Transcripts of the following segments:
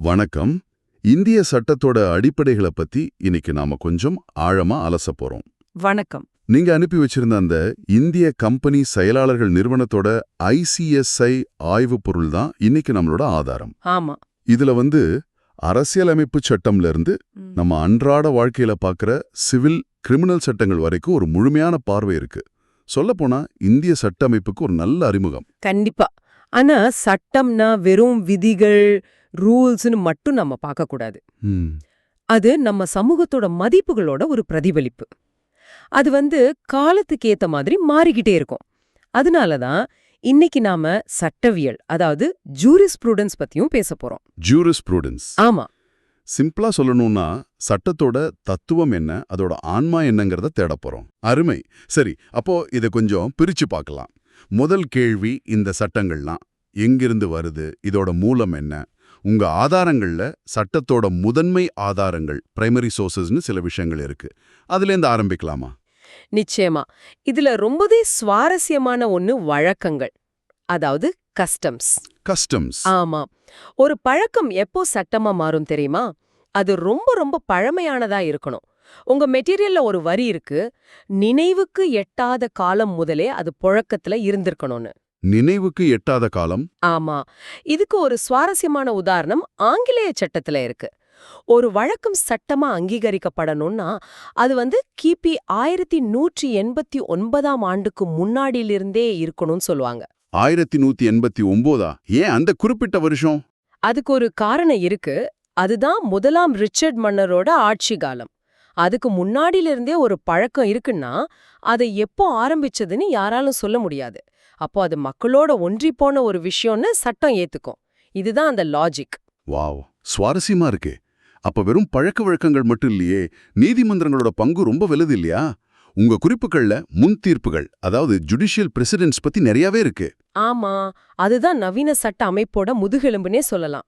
வணக்கம். இந்திய சட்டத்தோட அடிப்படைகளை பத்தி இன்னைக்கு நாம கொஞ்சம் ஆழமா அலச போறோம். வணக்கம். நீங்க அனுப்பி வச்சிருந்த அந்த இந்திய கம்பெனி செயலாளர்கள் நிறுவனத்தோட ஐசிஎஸ்ஐ ஆய்வு பொருள் தான் இன்னைக்கு நம்மளோட ஆதாரம். ஆமா. இதுல வந்து அரசியலமைப்பு சட்டம்ல இருந்து. நம்ம அன்றாட வாழ்க்கையில பார்க்குற சிவில் கிரிமினல் சட்டங்கள் வரைக்கும் ஒரு முழுமையான பார்வை இருக்கு. சொல்லப்போனா இந்திய சட்ட அமைப்புக்கு ஒரு நல்ல அறிமுகம். கண்டிப்பா. ஆனா சட்டம்னா வெறும் விதிகள் ரூல்ஸ்னு மட்டும் நம்ம பார்க்க கூடாது ம், அது நம்ம சமூகத்தோட மதிப்புகளோட ஒரு பிரதிபலிப்பு. அது வந்து காலத்துக்கு ஏத்த மாதிரி மாறிக்கிட்டே இருக்கும். அதனால தான் இன்னைக்கு நாம சட்டவியல் அதாவது ஜூரிஸ்ப்ரூடன்ஸ் பத்தியும் பேச போறோம். ஜூரிஸ்ப்ரூடன்ஸ் ஆமா. சிம்பிளா சொல்லணும்னா சட்டத்தோட தத்துவம் என்ன அதோட ஆன்மா என்னங்கிறத தேட போறோம். அருமை. சரி அப்போ இதை கொஞ்சம் பிரிச்சு பார்க்கலாம். முதல் கேள்வி இந்த சட்டங்கள்லாம். எங்கிருந்து வருது? இதோட மூலம் என்ன? உங்க ஆதாரங்கள்ல சட்டத்தோட முதன்மை ஆதாரங்கள் பிரைமரி சோர்சஸ்னு சில விஷயங்கள் இருக்கு. அதுலேருந்து ஆரம்பிக்கலாமா? நிச்சயமா. இதுல ரொம்பவே சுவாரஸ்யமான ஒண்ணு வழக்கங்கள். அதாவது கஸ்டம்ஸ் கஸ்டம்ஸ் ஆமா. ஒரு பழக்கம் எப்போ சட்டமா மாறும் தெரியுமா? அது ரொம்ப ரொம்ப பழமையானதா இருக்கணும். உங்க மெட்டீரியல்ல ஒரு வரி இருக்கு நினைவுக்கு எட்டாத காலம் முதலே அது புழக்கத்துல இருந்திருக்கணும்னு. நினைவுக்கு எட்டாத காலம்? ஆமா. இதுக்கு ஒரு சுவாரஸ்யமான உதாரணம் ஆங்கிலேய சட்டத்துல இருக்கு. ஒரு வழக்கம் சட்டமா அங்கீகரிக்கப்படணும்னா அது வந்து கிபி ஆயிரத்தி நூற்றி எண்பத்தி ஒன்பதாம் ஆண்டுக்கு முன்னாடியிலிருந்தே இருக்கணும்னு சொல்லுவாங்க. ஆயிரத்தி நூத்தி எண்பத்தி ஒம்போதா? ஏன் அந்த குறிப்பிட்ட வருஷம்? அதுக்கு ஒரு காரணம் இருக்கு. அதுதான் முதலாம் ரிச்சர்ட் மன்னரோட ஆட்சி காலம். அதுக்கு முன்னாடியிலிருந்தே ஒரு பழக்கம் இருக்குன்னா அதை எப்போ ஆரம்பிச்சதுன்னு யாராலும் சொல்ல முடியாது. அப்போ அது மக்களோட ஒன்றி போன ஒரு விஷயம்னு சட்டம் ஏத்துக்கும். இதுதான் அந்த லாஜிக் வாவ் சுவாரஸ்யமா இருக்கே. அப்ப வெறும் பழக்க வழக்கங்கள் மட்டும் இல்லையே நீதிமன்றங்களோட பங்கு ரொம்ப வெலுது இல்லையா? உங்க குறிப்புகள்ல முன் தீர்ப்புகள் அதாவது ஜுடிஷியல் பிரசிடென்ட்ஸ் பத்தி நிறையவே இருக்கு. ஆமா அதுதான் நவீன சட்ட அமைப்போட முதுகெலும்புனே சொல்லலாம்.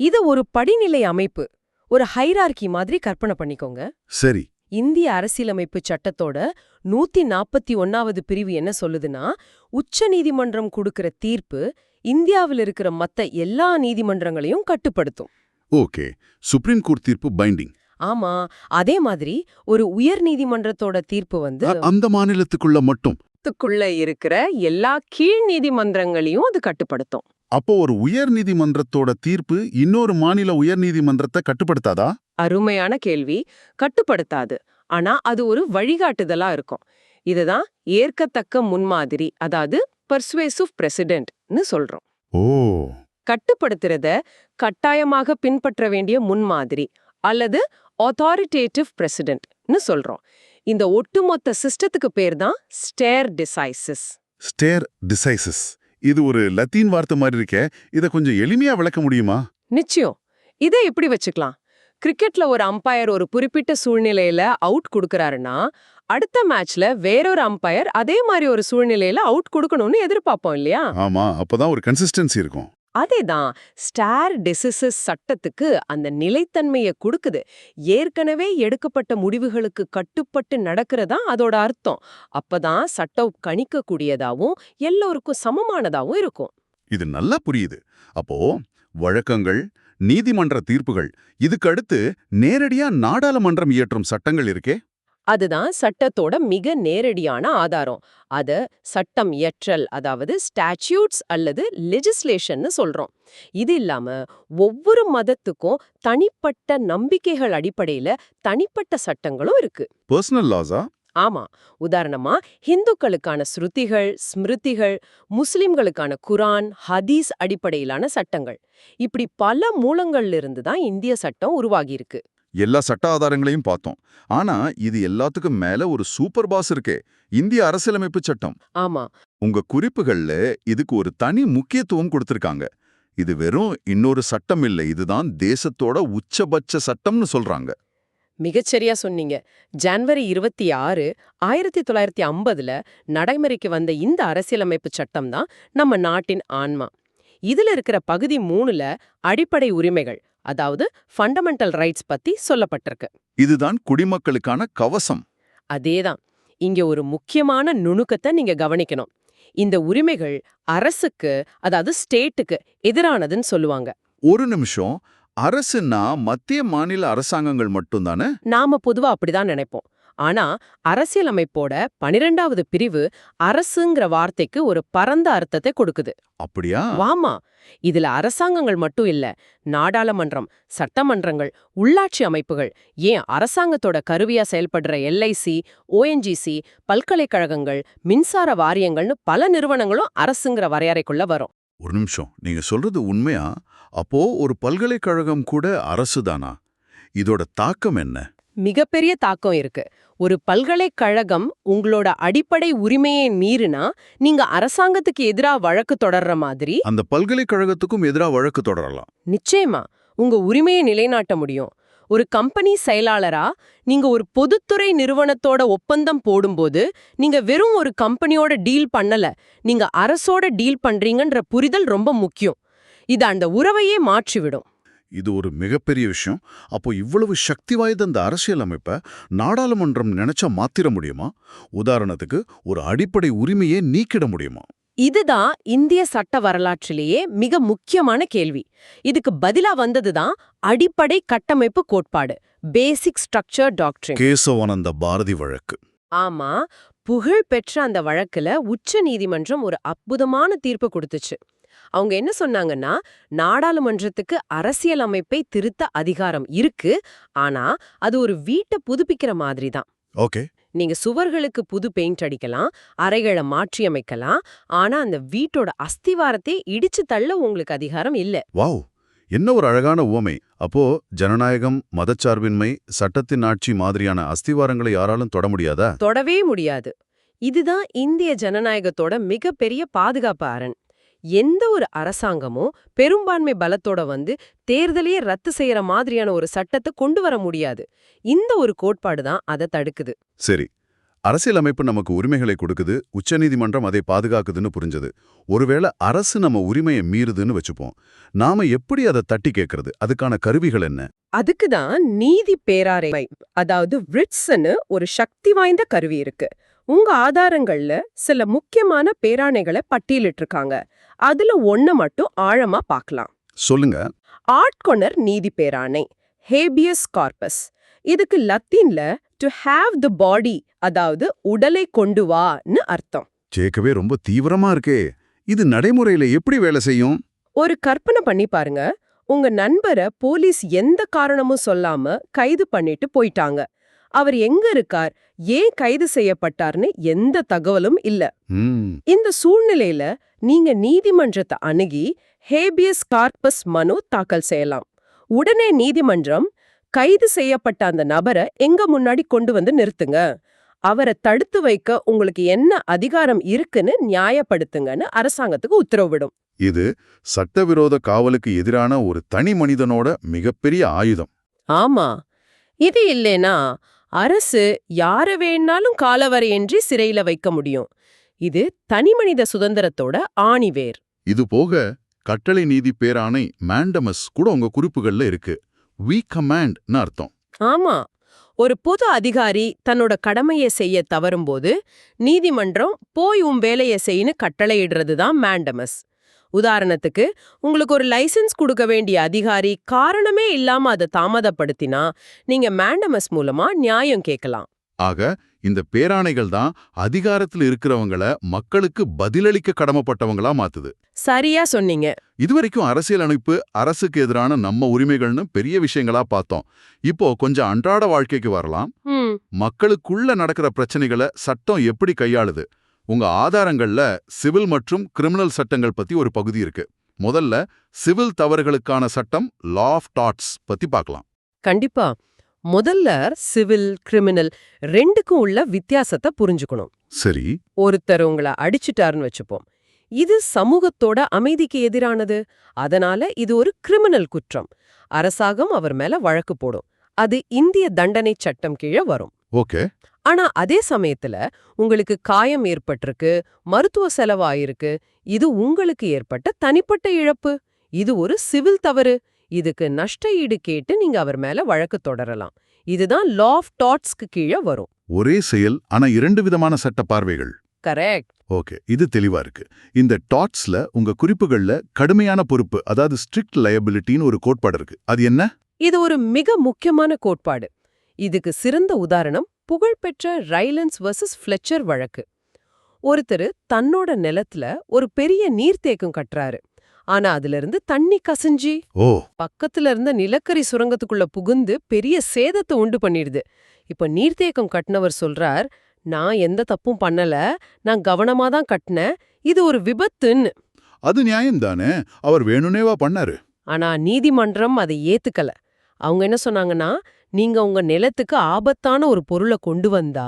இத ஒரு படிநிலை அமைப்பு ஒரு ஹைரார்கி மாதிரி கற்பனை பண்ணிக்கோங்க. சரி இந்திய அரசியலமைப்பு சட்டத்தோட நூத்தி நாற்பத்தி ஒன்னாவது பிரிவு என்ன சொல்லுதுன்னா உச்ச நீதிமன்றம் கொடுக்கிற தீர்ப்பு இந்தியாவில் இருக்கிற மத்த எல்லா நீதிமன்றங்களையும் கட்டுப்படுத்தும். ஓகே. சுப்ரீம் கோர்ட் தீர்ப்பு பைண்டிங் ஆமா. அதே மாதிரி ஒரு உயர் நீதிமன்றத்தோட தீர்ப்பு வந்து அந்த மாநிலத்துக்குள்ள மட்டும்? இருக்கிற எல்லா கீழ் நீதிமன்றங்களையும் அது கட்டுப்படுத்தும். அப்போ ஒரு உயர் நீதிமன்றத்தோட தீர்ப்பு இன்னொரு மாநில உயர் நீதிமன்றத்தை கட்டுப்படுத்தாதா? அருமையான கேள்வி. கட்டுப்படுத்தாது. ஆனா அது ஒரு வழிகாட்டுதலா இருக்கும். இதுதான் ஏற்கத்தக்க முன்மாதிரி அதாவது பர்சுவேசிவ் பிரசிடென்ட்னு சொல்றோம். ஓ. கட்டுப்படுத்துறத கட்டாயமாக பின்பற்ற வேண்டிய முன்மாதிரி அல்லது authoritative பிரசிடென்ட்னு சொல்றோம். இந்த ஒட்டுமொத்த சிஸ்டத்துக்கு பேர் தான் ஸ்டேர் டிசைசிஸ் ஸ்டேர் டிசைசஸ் இது ஒரு லத்தீன் வார்த்தை மாதிரி இருக்கே. இத கொஞ்சம் எளிமையா விளக்க முடியுமா? நிச்சயம். இதை எப்படி வச்சுக்கலாம்? கிரிக்கெட்ல ஒரு அம்பையர் ஒரு குறிப்பிட்ட சூழ்நிலையில அவுட் கொடுக்கறாருன்னா அடுத்த மேட்ச்ல வேறொரு அம்பையர் அதே மாதிரி ஒரு சூழ்நிலையில அவுட் கொடுக்கணும்னு எதிர்பார்ப்போம் இல்லையா? ஆமா அப்பதான் ஒரு கன்சிஸ்டன்சி இருக்கும். அதேதான் ஸ்டார் டெசிசஸ் சட்டத்துக்கு அந்த நிலைத்தன்மையை கொடுக்குது. ஏற்கனவே எடுக்கப்பட்ட முடிவுகளுக்கு கட்டுப்பட்டு நடக்கிறதா அதோட அர்த்தம். அப்பதான் சட்டம் கணிக்கக்கூடியதாவும் எல்லோருக்கும் சமமானதாவும் இருக்கும். இது நல்லா புரியுது. அப்போ வழக்கங்கள் நீதிமன்ற தீர்ப்புகள். இதுக்கு அடுத்து நேரடியா நாடாளுமன்றம் இயற்றும் சட்டங்கள் இருக்கே? அதுதான் சட்டத்தோட மிக நேரடியான ஆதாரம். அத சட்டம் இயற்றல் அதாவது ஸ்டாட்யூட்ஸ் அல்லது லெஜிஸ்லேஷன்னு சொல்றோம். இது இல்லாம ஒவ்வொரு மதத்துக்கும் தனிப்பட்ட நம்பிக்கைகள் அடிப்படையில தனிப்பட்ட சட்டங்களும் இருக்கு. பர்சனல் லாஸா ஆமா உதாரணமா ஹிந்துக்களுக்கான ஸ்ருதிகள் ஸ்மிருதிகள் முஸ்லிம்களுக்கான குரான் ஹதீஸ் அடிப்படையிலான சட்டங்கள். இப்படி பல மூலங்கள்ல இருந்து தான் இந்திய சட்டம் உருவாகியிருக்கு. எல்லா சட்ட ஆதாரங்களையும் பார்த்தோம். ஆனா இது எல்லாத்துக்கும் மேல ஒரு சூப்பர் பாஸ் இருக்கே இந்திய அரசியலமைப்பு சட்டம். ஆமா. உங்க குறிப்புகள்ல இதுக்கு ஒரு தனி முக்கியத்துவம் கொடுத்திருக்காங்க. இது வெறும் இன்னொரு சட்டம் இல்லை இதுதான் தேசத்தோட உச்சபட்ச சட்டம்னு சொல்றாங்க. மிகச்சரியா சொன்னீங்க. ஜனவரி இருபத்தி ஆறு ஆயிரத்தி தொள்ளாயிரத்தி ஐம்பதுல நடைமுறைக்கு வந்த இந்த அரசியலமைப்பு சட்டம் தான் நம்ம நாட்டின் ஆன்மா. இதுல இருக்கிற பகுதி மூணுல அடிப்படை உரிமைகள் அதாவது ஃபண்டமெண்டல் ரைட்ஸ் பத்தி சொல்லப்பட்டிருக்கு. இதுதான் குடிமக்களுக்கான கவசம். அதேதான். இங்க ஒரு முக்கியமான நுணுக்கத்தை நீங்க கவனிக்கணும். இந்த உரிமைகள் அரசுக்கு அதாவது ஸ்டேட்டுக்கு எதிரானதுன்னு சொல்லுவாங்க. ஒரு நிமிஷம் அரசுன்னா மத்திய மாநில அரசாங்கங்கள் மட்டும்தானே? நாம பொதுவா அப்படிதான் நினைப்போம். ஆனா அரசியலமைப்போட பனிரெண்டாவது பிரிவு அரசுங்கிற வார்த்தைக்கு ஒரு பரந்த அர்த்தத்தை கொடுக்குது. அப்படியா? வாமா இதுல அரசாங்கங்கள் மட்டும் இல்ல நாடாளுமன்றம் சட்டமன்றங்கள் உள்ளாட்சி அமைப்புகள் ஏன் அரசாங்கத்தோட கருவியா செயல்படுற எல்ஐசி ஓஎன்ஜிசி பல்கலைக்கழகங்கள் மின்சார வாரியங்கள்னு பல நிறுவனங்களும் அரசுங்கிற வரையறைக்குள்ள வரும். ஒரு நிமிஷம். நீங்க சொல்றது உண்மையா? அப்போ ஒரு பல்கலைக்கழகம் கூட அரசுதானா இதோட தாக்கம் என்ன? மிகப்பெரிய தாக்கம் இருக்கு. ஒரு பல்கலைக்கழகம் உங்களோட அடிப்படை உரிமையை மீறினா நீங்க அரசாங்கத்துக்கு எதிரா வழக்கு தொடர்ற மாதிரி அந்த பல்கலைக்கழகத்துக்கும் எதிரா வழக்கு தொடரலாம். நிச்சயமா. உங்க உரிமையை நிலைநாட்ட முடியும். ஒரு கம்பெனி செயலாளரா நீங்க ஒரு பொதுத்துறை நிறுவனத்தோட ஒப்பந்தம் போடும்போது நீங்க வெறும் ஒரு கம்பெனியோட டீல் பண்ணல நீங்க அரசோட டீல் பண்றீங்கன்ற புரிதல் ரொம்ப முக்கியம். இது அந்த உறவையே மாற்றிவிடும். இது ஒரு மிகப்பெரிய விஷயம். அப்போ இவ்வளவு சக்தி வாய்ந்த அந்த அரசியலமைப்பை நாடாளுமன்றம் நினைச்சா மாத்திர முடியுமா? உதாரணத்துக்கு ஒரு அடிப்படை உரிமையை நீக்கிட முடியுமா? இதுதான் இந்திய சட்ட வரலாற்றிலேயே மிக முக்கியமான கேள்வி. இதுக்கு பதிலா வந்ததுதான் அடிப்படை கட்டமைப்பு கோட்பாடு பேசிக் ஸ்ட்ரக்சர் டாக்டரின் கேசவானந்த பாரதி வழக்கு. ஆமா புகழ் பெற்ற அந்த வழக்குல உச்ச நீதிமன்றம் ஒரு அற்புதமான தீர்ப்பு கொடுத்துச்சு. அவங்க என்ன சொன்னாங்கன்னா நாடாளுமன்றத்துக்கு அரசியல் அமைப்பை திருத்த அதிகாரம் இருக்கு ஆனா அது ஒரு வீட்டை புதுப்பிக்கிற மாதிரி தான் ஓகே. நீங்க சுவர்களுக்கு புது பெயிண்ட் அடிக்கலாம் அறைகளை மாற்றியமைக்கலாம் ஆனா அந்த வீட்டோட அஸ்திவாரத்தை இடிச்சு தள்ள உங்களுக்கு அதிகாரம் இல்ல. வாவ்! என்ன ஒரு அழகான உவமை. அப்போ ஜனநாயகம் மதச்சார்பின்மை சட்டத்தின் ஆட்சி மாதிரியான அஸ்திவாரங்களை யாராலும் தொட முடியாதா? தொடவே முடியாது. இதுதான் இந்திய ஜனநாயகத்தோட மிகப்பெரிய பாதுகாப்பு அரண். எந்த ஒரு அரசாங்கமும் பெரும்பான்மை பலத்தோட வந்து தேர்தலையே ரத்து செய்யற மாதிரியான ஒரு சட்டத்தை கொண்டு வர முடியாது. இந்த ஒரு கோட்பாடு தான் அதை தடுக்குது. சரி. அரசியலமைப்பு நமக்கு உரிமைகளை கொடுக்குது உச்சநீதிமன்றம் அதை பாதுகாக்குதுன்னு புரிஞ்சது. ஒருவேளை அரசு நம்ம உரிமையை மீறுதுன்னு வச்சுப்போம். நாம எப்படி அதை தட்டி கேட்கறது அதுக்கான கருவிகள் என்ன? அதுக்கு தான் நீதி பேராரைமை அதாவது ரிட்ஸ்னு ஒரு சக்தி வாய்ந்த கருவி இருக்கு. உங்க ஆதாரங்கள்ல சில முக்கியமான பேராணைகளை பட்டியலிட்டிருக்காங்க. அதுல ஒண்ணு மட்டும் ஆழமா பார்க்கலாம் சொல்லுங்க. ஆட்கொணர் நீதி பேராணை ஹேபியஸ் கார்பஸ். இதுக்கு லத்தீன்ல டு ஹேவ் த பாடி அதாவது உடலை கொண்டு வான்னு அர்த்தம். கேட்கவே ரொம்ப தீவிரமா இருக்கே. இது நடைமுறையில எப்படி வேலை செய்யும்? ஒரு கற்பனை பண்ணி பாருங்க. உங்க நண்பரை போலீஸ் எந்த காரணமும் சொல்லாம கைது பண்ணிட்டு போயிட்டாங்க. அவர் எங்க இருக்கார்? ஏன் கைது செய்யப்பட்டார்னு எந்த தகவலும் இல்ல. இந்த சூழ்நிலையில நீங்க நீதிமன்றத்தை அணுகி ஹேபியஸ் கார்பஸ் மனு தாக்கல் செய்யலாம். உடனே நீதிமன்றம் கைது செய்யப்பட்ட அந்த நபரை எங்க முன்னாடி கொண்டு வந்து நிறுத்துங்க? அவரை தடுத்து வைக்க உங்களுக்கு என்ன அதிகாரம் இருக்குன்னு நியாயப்படுத்துங்கன்னு அரசாங்கத்துக்கு உத்தரவிடும். இது சட்டவிரோத காவலுக்கு எதிரான ஒரு தனி மனிதனோட மிகப்பெரிய ஆயுதம். ஆமா. இது இல்லைனா அரசு யார வேணாலும் காலவரையின்றி சிறையில வைக்க முடியும். இது தனிமனித சுதந்திரத்தோட ஆணிவேர் இது போக கட்டளை நீதி பேராணை மேண்டமஸ் கூட உங்க குறிப்புகள்ல இருக்கு. வி கமாண்ட்னு அர்த்தம். ஆமா. ஒரு பொது அதிகாரி தன்னோட கடமையை செய்ய தவறும்போது நீதிமன்றம் போய் உன் வேலையை செய்யின்னு கட்டளையிடுறது தான் மேண்டமஸ் உதாரணத்துக்கு உங்களுக்கு ஒரு லைசென்ஸ் கொடுக்க வேண்டிய அதிகாரி காரணமே இல்லாம அதை தாமதப்படுத்தினா நீங்க மேண்டமஸ் மூலமா நியாயம் கேட்கலாம் ஆக இந்த பேராணைகள் தான் அதிகாரத்தில் இருக்கிறவங்கள மக்களுக்கு பதிலளிக்க கடமைப்பட்டவங்களா மாத்துது. சரியா சொன்னீங்க. இதுவரைக்கும் அரசியல் அமைப்பு அரசுக்கு எதிரான நம்ம உரிமைகள்னு பெரிய விஷயங்களா பார்த்தோம். இப்போ கொஞ்சம் அன்றாட வாழ்க்கைக்கு வரலாம். மக்களுக்குள்ள நடக்கிற பிரச்சனைகளை சட்டம் எப்படி கையாளுது? உங்க ஆதாரங்கள்ல சிவில் மற்றும் கிரிமினல் சட்டங்கள் பத்தி ஒரு பகுதி இருக்கு. முதல்ல சிவில் தவறுகளுக்கான சட்டம் லா ஆஃப் டாட்ஸ் பத்தி பார்க்கலாம். கண்டிப்பா. முதல்ல சிவில் கிரிமினல் ரெண்டுக்கும் உள்ள வித்தியாசத்தை புரிஞ்சுக்கணும். சரி. ஒருத்தர் உங்களை அடிச்சிட்டாருன்னு வச்சுப்போம். இது சமூகத்தோட அமைதிக்கு எதிரானது. அதனால இது ஒரு கிரிமினல் குற்றம். அரசாங்கம் அவர் மேல வழக்கு போடும். அது இந்திய தண்டனை சட்டம் கீழே வரும். ஓகே. ஆனா அதே சமயத்துல உங்களுக்கு காயம் ஏற்பட்டிருக்கு மருத்துவ செலவாயிருக்கு இது உங்களுக்கு ஏற்பட்ட தனிப்பட்ட இழப்பு. இது ஒரு சிவில் தவறு. இதுக்கு நஷ்ட ஈடு கேட்டு நீங்க அவர் மேல வழக்கு தொடரலாம். இதுதான் லா ஆஃப் டாட்ஸ்க்கு கீழே வரும். ஒரே செயல் ஆனா இரண்டு விதமான சட்ட பார்வைகள். கரெக்ட் ஓகே இது தெளிவா இருக்கு. இந்த டாட்ஸ்ல உங்க குறிப்புகள்ல கடுமையான பொறுப்பு அதாவது ஸ்ட்ரிக்ட் லயபிலிட்டின்னு ஒரு கோட்பாடு இருக்கு. அது என்ன? இது ஒரு மிக முக்கியமான கோட்பாடு. இதுக்கு சிறந்த உதாரணம் புகழ்பெற்ற ரைலன்ஸ் வர்சஸ் ஃப்ளெச்சர் வழக்கு. ஒருத்தர் தன்னோட நிலத்துல ஒரு பெரிய நீர்த்தேக்கம் கட்டுறாரு. ஆனா அதுல இருந்து தண்ணி கசிஞ்சி ஓ. பக்கத்துல இருந்த நிலக்கரி சுரங்கத்துக்குள்ள புகுந்து பெரிய சேதத்தை உண்டு பண்ணிடுது. இப்ப நீர்த்தேக்கம் கட்டினவர் சொல்றார் நான் எந்த தப்பும் பண்ணல. நான் கவனமா தான் கட்டினேன். இது ஒரு விபத்துன்னு. அது நியாயம்தானே அவர் வேணும்னேவா பண்ணாரு. ஆனா நீதிமன்றம் அதை ஏத்துக்கல. அவங்க என்ன சொன்னாங்கன்னா நீங்க உங்க நிலத்துக்கு ஆபத்தான ஒரு பொருளை கொண்டு வந்தா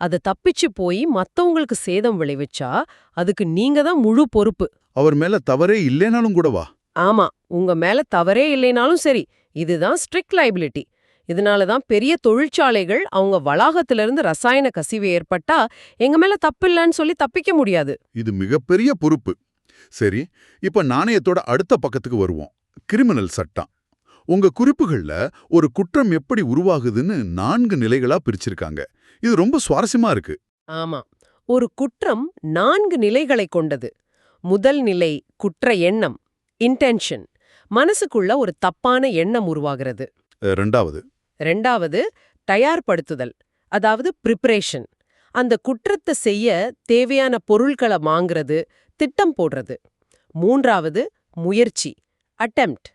அதை தப்பிச்சு போய் மத்தவங்களுக்கு சேதம் விளைவிச்சா அதுக்கு நீங்க தான் முழு பொறுப்பு. அவர் மேல தவறே இல்லைனாலும் கூடவா ஆமா உங்க மேல தவறே இல்லைனாலும் சரி இதுதான் ஸ்ட்ரிக்ட் லைபிலிட்டி. இதனால தான் பெரிய தொழிற்சாலைகள் அவங்க வளாகத்திலிருந்து ரசாயன கசிவு ஏற்பட்டா எங்க மேல தப்பில்லைன்னு சொல்லி தப்பிக்க முடியாது. இது மிகப்பெரிய பொறுப்பு. சரி இப்ப நாணயத்தோட அடுத்த பக்கத்துக்கு வருவோம். கிரிமினல் சட்டம். உங்க குறிப்புகள்ல ஒரு குற்றம் எப்படி உருவாகுதுன்னு நான்கு நிலைகளா பிரிச்சிருக்காங்க. இது ரொம்ப சுவாரஸ்யமா இருக்கு. ஆமா. ஒரு குற்றம் நான்கு நிலைகளை கொண்டது. முதல் நிலை குற்ற எண்ணம் இன்டென்ஷன் மனசுக்குள்ள ஒரு தப்பான எண்ணம் உருவாகிறது. ரெண்டாவது. ரெண்டாவது தயார்படுத்துதல் அதாவது ப்ரிப்பரேஷன் அந்த குற்றத்தை செய்ய தேவையான பொருட்களை வாங்குறது திட்டம் போடுறது. மூன்றாவது முயற்சி அட்டெம்ப்ட்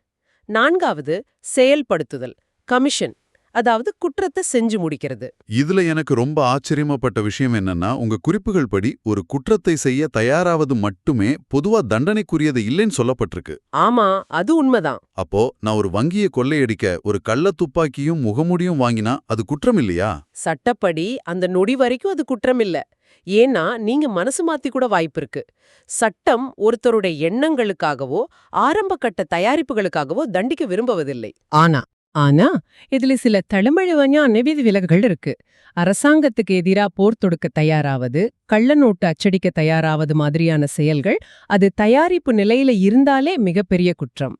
நான்காவது செயல்படுத்துதல் கமிஷன். அதாவது குற்றத்தை செஞ்சு முடிக்கிறது. இதுல எனக்கு ரொம்ப ஆச்சரியமாப்பட்ட விஷயம் என்னன்னா உங்க குறிப்புகள் படி ஒரு குற்றத்தை செய்ய தயாராவது மட்டுமே பொதுவா தண்டனைக்குரியது இல்லைன்னு சொல்லப்பட்டிருக்கு. ஆமா அது உண்மைதான். அப்போ நான் ஒரு வங்கியை கொள்ளையடிக்க ஒரு கள்ள துப்பாக்கியும் முகமுடியும் வாங்கினா அது குற்றம் இல்லையா? சட்டப்படி அந்த நொடி வரைக்கும் அது குற்றம் இல்ல. ஏன்னா நீங்க மனசு மாத்தி கூட வாய்ப்பு இருக்கு. சட்டம் ஒருத்தருடைய எண்ணங்களுக்காகவோ ஆரம்ப கட்ட தயாரிப்புகளுக்காகவோ தண்டிக்க விரும்புவதில்லை. ஆனா ஆனா இதுல சில தழுமழுவஞான விதிவிலக்குகள் இருக்கு. அரசாங்கத்துக்கு எதிரா போர் தொடுக்க தயாராவது கள்ள நோட்டு அச்சடிக்க தயாராவது மாதிரியான செயல்கள் அது தயாரிப்பு நிலையில இருந்தாலே மிகப்பெரிய குற்றம்.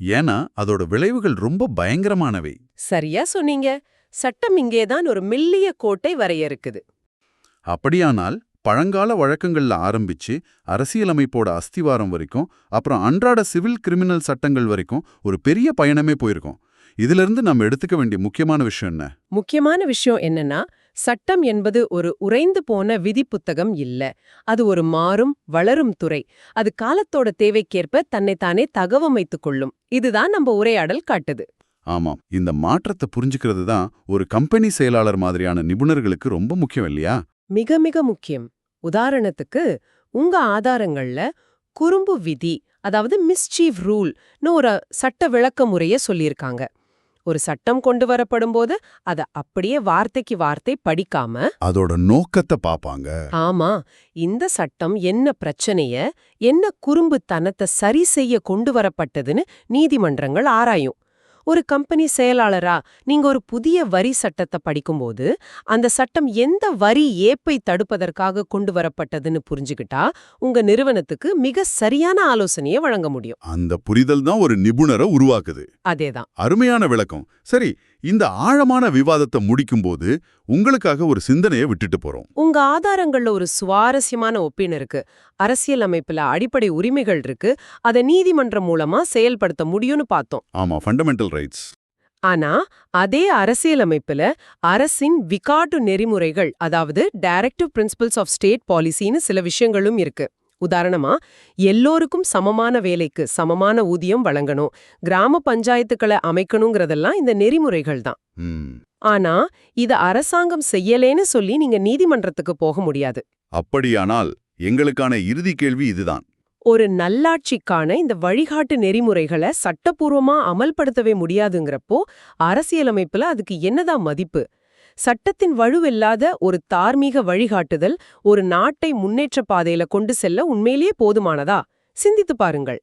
ஏன்னா அதோட விளைவுகள் ரொம்ப பயங்கரமானவை. சரியா சொன்னீங்க. சட்டம் இங்கேதான் ஒரு மெல்லிய கோட்டை வரையறுக்குது. அப்படியானால் பழங்கால வழக்கங்கள்ல ஆரம்பிச்சு அரசியலமைப்போட அஸ்திவாரம் வரைக்கும் அப்புறம் அன்றாட சிவில் கிரிமினல் சட்டங்கள் வரைக்கும் ஒரு பெரிய பயணமே போயிருக்கும். இதிலிருந்து நம்ம எடுத்துக்க வேண்டிய முக்கியமான விஷயம் என்ன? முக்கியமான விஷயம் என்னன்னா சட்டம் என்பது ஒரு உறைந்து போன விதி புத்தகம் இல்ல. அது ஒரு மாறும் வளரும் துறை. அது காலத்தோட தேவைக்கேற்ப தன்னைத்தானே தகவமைத்துக் கொள்ளும். இதுதான் நம்ம உரையாடல் காட்டுது. ஆமாம். இந்த மாற்றத்தை புரிஞ்சுக்கிறது தான் ஒரு கம்பெனி செயலாளர் மாதிரியான நிபுணர்களுக்கு ரொம்ப முக்கியம் இல்லையா? மிக மிக முக்கியம். உதாரணத்துக்கு உங்க ஆதாரங்கள்ல குறும்பு விதி அதாவது மிஸ்சீவ் ரூல்னு ஒரு சட்ட விளக்க முறைய சொல்லியிருக்காங்க. ஒரு சட்டம் கொண்டு வரப்படும்போது அத அப்படியே வார்த்தைக்கு வார்த்தை படிக்காம அதோட நோக்கத்தை பாப்பாங்க. ஆமா இந்த சட்டம் என்ன பிரச்சனைய என்ன குறும்புத்தனத்தை சரி செய்ய கொண்டு வரப்பட்டதுன்னு நீதிமன்றங்கள் ஆராயும். ஒரு கம்பெனி செயலாளரா நீங்க ஒரு புதிய வரி சட்டத்தை படிக்கும்போது அந்த சட்டம் எந்த வரி ஏப்பை தடுப்பதற்காக கொண்டு வரப்பட்டதுன்னு புரிஞ்சுக்கிட்டா உங்க நிறுவனத்துக்கு மிக சரியான ஆலோசனையை வழங்க முடியும். அந்த புரிதல் தான் ஒரு நிபுணரை உருவாக்குது. அதேதான். அருமையான விளக்கம். சரி இந்த ஆழமான விவாதத்தை முடிக்கும்போது உங்களுக்காக ஒரு சிந்தனையை விட்டுட்டு போறோம். உங்க ஆதாரங்கள்ல ஒரு சுவாரஸ்யமான ஒப்பீன் இருக்கு. அரசியல் அமைப்புல அடிப்படை உரிமைகள் இருக்கு. அதை நீதிமன்றம் மூலமா செயல்படுத்த முடியும்னு பார்த்தோம். ஆமா ஃபண்டமெண்டல் ரைட்ஸ் ஆனா அதே அரசியலமைப்புல அரசின் விகாட்டு நெறிமுறைகள் அதாவது டைரக்டிவ் பிரின்சிபல்ஸ் ஆஃப் ஸ்டேட் பாலிசின்னு சில விஷயங்களும் இருக்கு. உதாரணமா எல்லோருக்கும் சமமான வேலைக்கு சமமான ஊதியம் வழங்கணும் கிராம பஞ்சாயத்துக்களை அமைக்கணுங்கிறதெல்லாம் இந்த நெறிமுறைகள் தான். ஆனா இத அரசாங்கம் செய்யலேன்னு சொல்லி நீங்க நீதிமன்றத்துக்கு போக முடியாது. அப்படியானால் எங்களுக்கான இறுதி கேள்வி இதுதான். ஒரு நல்லாட்சிக்கான இந்த வழிகாட்டு நெறிமுறைகளை சட்டப்பூர்வமா அமல்படுத்தவே முடியாதுங்கிறப்போ அரசியலமைப்புல அதுக்கு என்னதான் மதிப்பு? சட்டத்தின் வலுவில்லாத ஒரு தார்மீக வழிகாட்டுதல் ஒரு நாட்டை முன்னேற்ற பாதையில கொண்டு செல்ல உண்மையிலேயே போதுமானதா? சிந்தித்து பாருங்கள்.